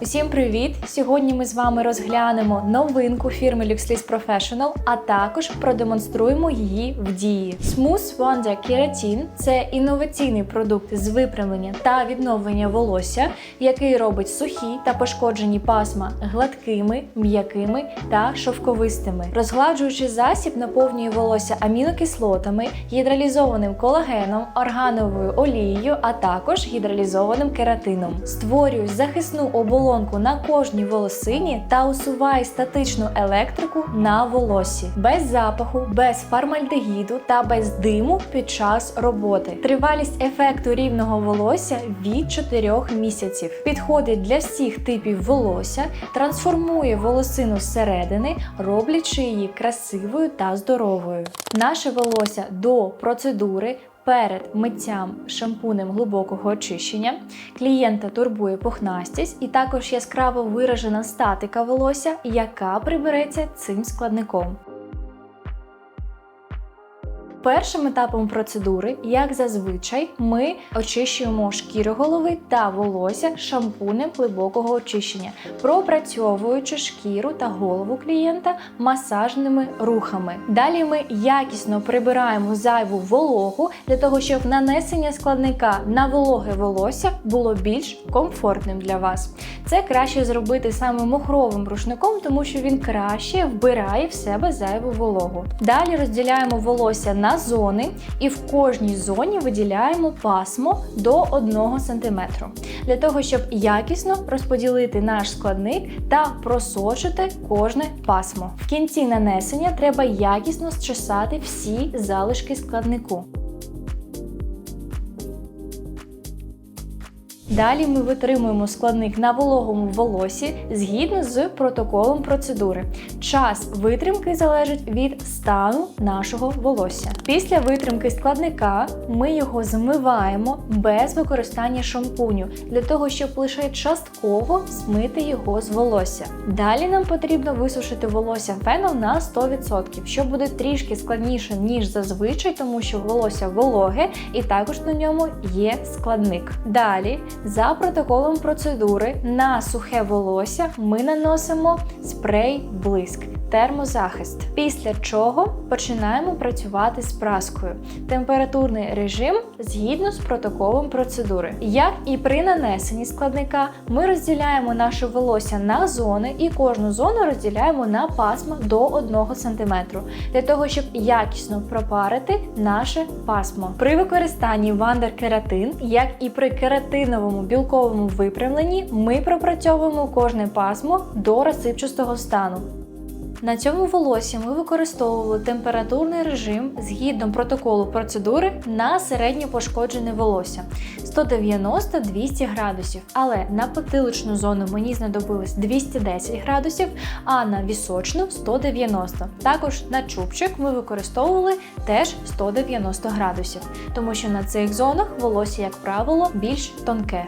Всім привіт! Сьогодні ми з вами розглянемо новинку фірми LuxLease Professional, а також продемонструємо її в дії. Smooth Wonder Keratin – це інноваційний продукт з випрямлення та відновлення волосся, який робить сухі та пошкоджені пасма гладкими, м'якими та шовковистими. Розгладжуючий засіб наповнює волосся амінокислотами, гідралізованим колагеном, органовою олією, а також гідралізованим кератином. Створює захисну оболонку на кожній волосині та усуває статичну електрику на волосі без запаху, без формальдегіду та без диму під час роботи. Тривалість ефекту рівного волосся від 4 місяців. Підходить для всіх типів волосся, трансформує волосину зсередини, роблячи її красивою та здоровою. Наше волосся до процедури Перед миттям шампунем глибокого очищення клієнта турбує пухнастість і також яскраво виражена статика волосся, яка прибереться цим складником. Першим етапом процедури, як зазвичай, ми очищуємо шкіру голови та волосся шампунем глибокого очищення, пропрацьовуючи шкіру та голову клієнта масажними рухами. Далі ми якісно прибираємо зайву вологу для того, щоб нанесення складника на вологе волосся було більш комфортним для вас. Це краще зробити саме мохровим рушником, тому що він краще вбирає в себе зайву вологу. Далі розділяємо волосся на зони і в кожній зоні виділяємо пасмо до 1 см для того, щоб якісно розподілити наш складник та просочити кожне пасмо. В кінці нанесення треба якісно зчесати всі залишки складнику. Далі ми витримуємо складник на вологому волосі згідно з протоколом процедури. Час витримки залежить від стану нашого волосся. Після витримки складника ми його змиваємо без використання шампуню для того, щоб лише частково змити його з волосся. Далі нам потрібно висушити волосся феном на 100%, що буде трішки складніше ніж зазвичай, тому що волосся вологе і також на ньому є складник. Далі за протоколом процедури на сухе волосся ми наносимо спрей блиск. Термозахист, після чого починаємо працювати з праскою. Температурний режим згідно з протоколом процедури. Як і при нанесенні складника, ми розділяємо наше волосся на зони і кожну зону розділяємо на пасма до 1 см, для того, щоб якісно пропарити наше пасмо. При використанні вандер-кератин, як і при кератиновому білковому випрямленні, ми пропрацьовуємо кожне пасмо до розсипчастого стану. На цьому волосі ми використовували температурний режим згідно протоколу процедури на середньо пошкоджене волосся 190-200 градусів. Але на потиличну зону мені знадобилось 210 градусів, а на вісочну 190. Також на чубчик ми використовували теж 190 градусів, тому що на цих зонах волосся, як правило, більш тонке.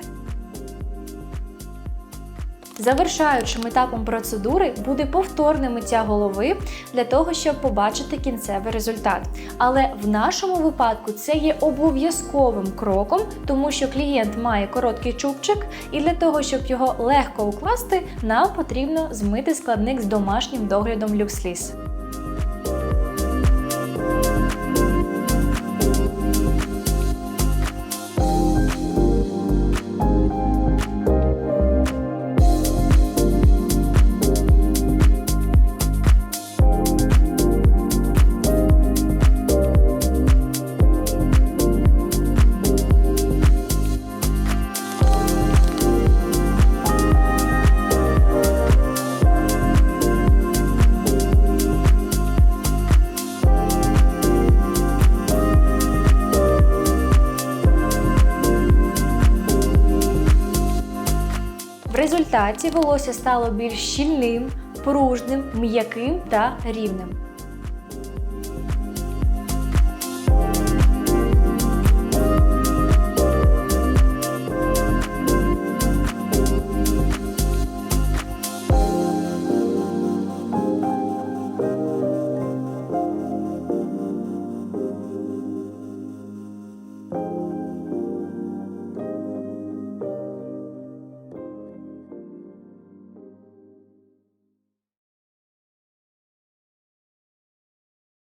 Завершаючим етапом процедури буде повторне миття голови для того, щоб побачити кінцевий результат. Але в нашому випадку це є обов'язковим кроком, тому що клієнт має короткий чубчик, і для того, щоб його легко укласти, нам потрібно змити складник з домашнім доглядом LuxLease. В результаті волосся стало більш щільним, пружним, м'яким та рівним.